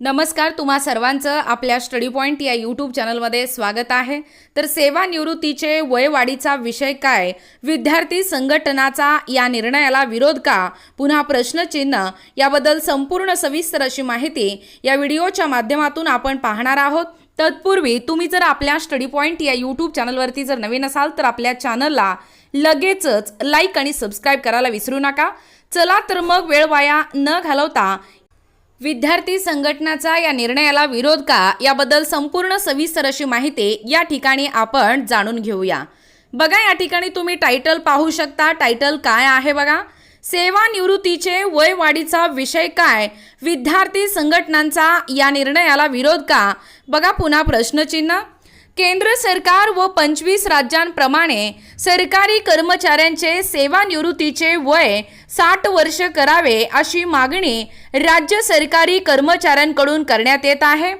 नमस्कार तुम्हा सर्वांचं आपल्या स्टडी पॉईंट या यूट्यूब चॅनलमध्ये स्वागत आहे. तर सेवानिवृत्तीचे वयवाढीचा विषय काय? विद्यार्थी संघटनाचा या निर्णयाला विरोध का? पुन्हा प्रश्नचिन्ह याबद्दल संपूर्ण सविस्तर अशी माहिती या व्हिडिओच्या माध्यमातून आपण पाहणार आहोत. तत्पूर्वी तुम्ही जर आपल्या स्टडी पॉईंट या यूट्यूब चॅनलवरती जर नवीन असाल तर आपल्या चॅनलला लगेचच लाईक आणि सबस्क्राईब करायला विसरू नका. चला तर मग वेळ वाया न घालवता विद्यार्थी संघटनाचा या निर्णयाला विरोध का याबद्दल संपूर्ण सविस्तर अशी माहिती या ठिकाणी आपण जाणून घेऊया. बघा या ठिकाणी तुम्ही टायटल पाहू शकता. टायटल काय आहे बघा? सेवानिवृत्तीचे वयवाढीचा विषय काय? विद्यार्थी संघटनांचा या निर्णयाला विरोध का? बघा पुन्हा प्रश्नचिन्ह. केंद्र सरकार व पंचवीस राज्यांप्रमाणे सरकारी कर्मचाऱ्यांचे सेवानिवृत्तीचे वय साठ वर्ष करावे अशी मागणी राज्य सरकारी कर्मचाऱ्यांकडून करण्यात येत आहे.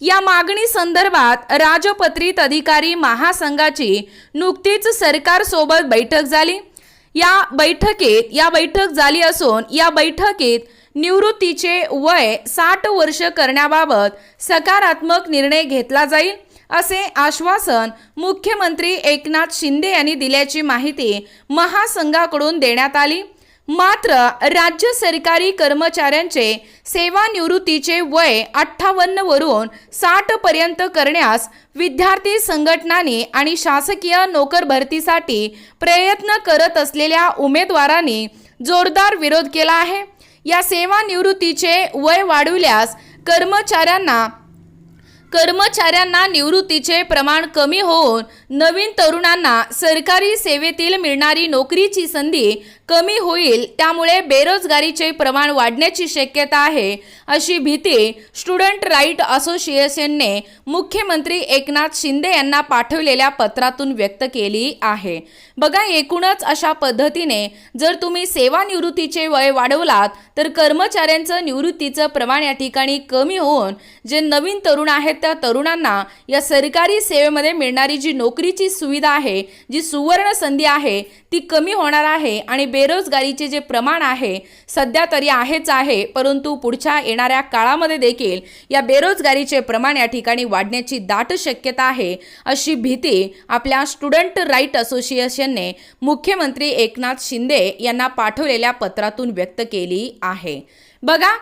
या मागणी संदर्भात राजपत्रित अधिकारी महासंघाची नुकतीच सरकारसोबत बैठक झाली. या बैठकीत या बैठक झाली असून या बैठकीत निवृत्तीचे वय साठ वर्ष करण्याबाबत सकारात्मक निर्णय घेतला जाईल. असे आश्वासन मुख्यमंत्री एकनाथ शिंदे यांनी दिल्याची माहिती महासंघाकडून देण्यात आली. मात्र राज्य सरकारी कर्मचाऱ्यांचे सेवानिवृत्तीचे वय अठ्ठावन्न वरून साठ पर्यंत करण्यास विद्यार्थी संघटनांनी आणि शासकीय नोकर भरतीसाठी प्रयत्न करत असलेल्या उमेदवारांनी जोरदार विरोध केला आहे. या सेवानिवृत्तीचे वय वाढविल्यास कर्मचाऱ्यांना कर्मचाऱ्यांना निवृत्तीचे प्रमाण कमी होऊन नवीन तरुणांना सरकारी सेवेतील मिळणारी नोकरीची संधी कमी होईल त्यामुळे बेरोजगारीचे प्रमाण वाढण्याची शक्यता आहे अशी भीती स्टुडंट राईट असोसिएशनने मुख्यमंत्री एकनाथ शिंदे यांना पाठवलेल्या पत्रातून व्यक्त केली आहे. बघा एकूणच अशा पद्धतीने जर तुम्ही सेवानिवृत्तीचे वय वाढवलात तर कर्मचाऱ्यांचं निवृत्तीचं प्रमाण या ठिकाणी कमी होऊन जे नवीन तरुण आहेत त्या तरुणांना या सरकारी सेवेमध्ये मिळणारी जी नोकरीची सुविधा आहे जी सुवर्ण संधी आहे ती कमी होणार आहे आणि बेरोजगारीचे जे प्रमाण आहे सध्या तरी आहेच आहे परंतु पुढच्या येणाऱ्या काळामध्ये देखील या बेरोजगारीचे प्रमाण या ठिकाणी वाढण्याची दाट शक्यता आहे अशी भीती आपल्या स्टुडंट राईट असोसिएशनने मुख्यमंत्री एकनाथ शिंदे यांना पाठवलेल्या पत्रातून व्यक्त केली आहे. बघा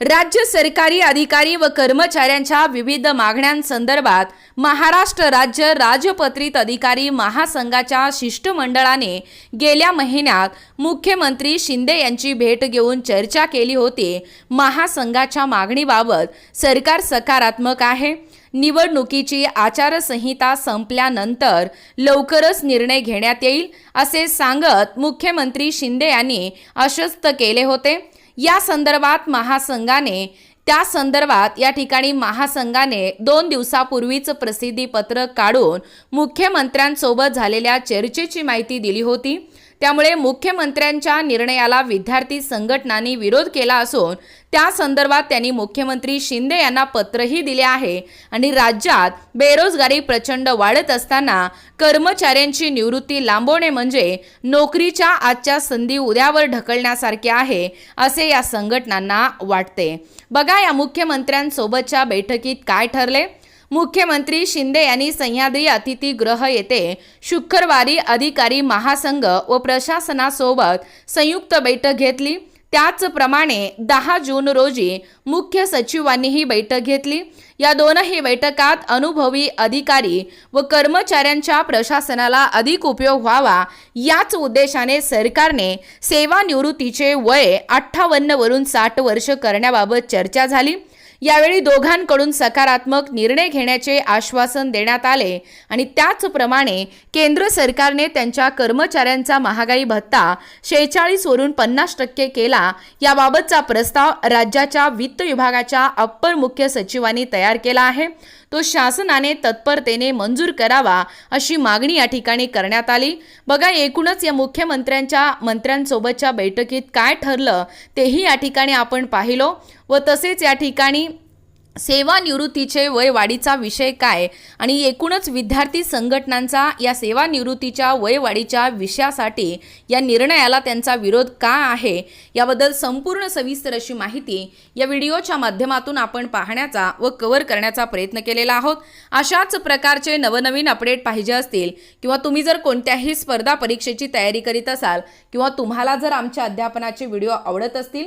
राज्य सरकारी अधिकारी व कर्मचाऱ्यांच्या विविध मागण्यांसंदर्भात महाराष्ट्र राज्य राजपत्रित अधिकारी महासंघाच्या शिष्टमंडळाने गेल्या महिन्यात मुख्यमंत्री शिंदे यांची भेट घेऊन चर्चा केली होती. महासंघाच्या मागणीबाबत सरकार सकारात्मक आहे. निवडणुकीची आचारसंहिता संपल्यानंतर लवकरच निर्णय घेण्यात येईल असे सांगत मुख्यमंत्री शिंदे यांनी आश्वस्त केले होते. या संदर्भात महासंघाने त्या संदर्भात या ठिकाणी महासंघाने दोन दिवसापूर्वीच प्रसिद्धी पत्रक काढून मुख्यमंत्र्यांसोबत झालेल्या चर्चेची माहिती दिली होती. त्यामुळे मुख्यमंत्र्यांच्या निर्णयाला विद्यार्थी संघटनांनी विरोध केला असून त्या संदर्भात त्यांनी मुख्यमंत्री शिंदे यांना पत्रही दिले आहे आणि राज्यात बेरोजगारी प्रचंड वाढत असताना कर्मचाऱ्यांची निवृत्ती लांबवणे म्हणजे नोकरीच्या आजच्या संधी उद्यावर ढकलण्यासारखे आहे असे या संघटनांना वाटते. बघा या मुख्यमंत्र्यांसोबतच्या बैठकीत काय ठरले? मुख्यमंत्री शिंदे यांनी सह्याद्री अतिथीगृह येथे शुक्रवारी अधिकारी महासंघ व प्रशासनासोबत संयुक्त बैठक घेतली. त्याचप्रमाणे दहा जून रोजी मुख्य सचिवांनी ही बैठक घेतली. या दोनही बैठकात अनुभवी अधिकारी व कर्मचाऱ्यांच्या प्रशासनाला अधिक उपयोग व्हावा याच उद्देशाने सरकारने सेवानिवृत्तीचे वय अठ्ठावन्नवरून साठ वर्ष करण्याबाबत चर्चा झाली. यावेळी दोघांकडून सकारात्मक निर्णय घेण्याचे आश्वासन देण्यात आले. आणि त्याचप्रमाणे केंद्र सरकारने त्यांच्या कर्मचाऱ्यांचा महागाई भत्ता शेहेचाळीस वरून पन्नास टक्के केला. याबाबतचा प्रस्ताव राज्याच्या वित्त विभागाच्या अप्पर मुख्य सचिवांनी तयार केला आहे. तो शासनाने तत्परतेने मंजूर करावा अशी मागणी या ठिकाणी करण्यात आली. बघा एकूणच या मुख्यमंत्र्यांच्या मंत्र्यांसोबतच्या बैठकीत काय ठरलं तेही या ठिकाणी आपण पाहिलो व तसेच या ठिकाणी सेवानिवृत्तीचे वयवाढीचा विषय काय? आणि एकूणच विद्यार्थी संघटनांचा या सेवानिवृत्तीच्या वयवाढीच्या विषयासाठी या निर्णयाला त्यांचा विरोध का आहे? याबद्दल संपूर्ण सविस्तर अशी माहिती या व्हिडिओच्या माध्यमातून आपण पाहण्याचा व कव्हर करण्याचा प्रयत्न केलेला आहोत. अशाच प्रकारचे नवनवीन अपडेट पाहिजे असतील किंवा तुम्ही जर कोणत्याही स्पर्धा परीक्षेची तयारी करीत असाल किंवा तुम्हाला जर आमच्या अध्यापनाचे व्हिडिओ आवडत असतील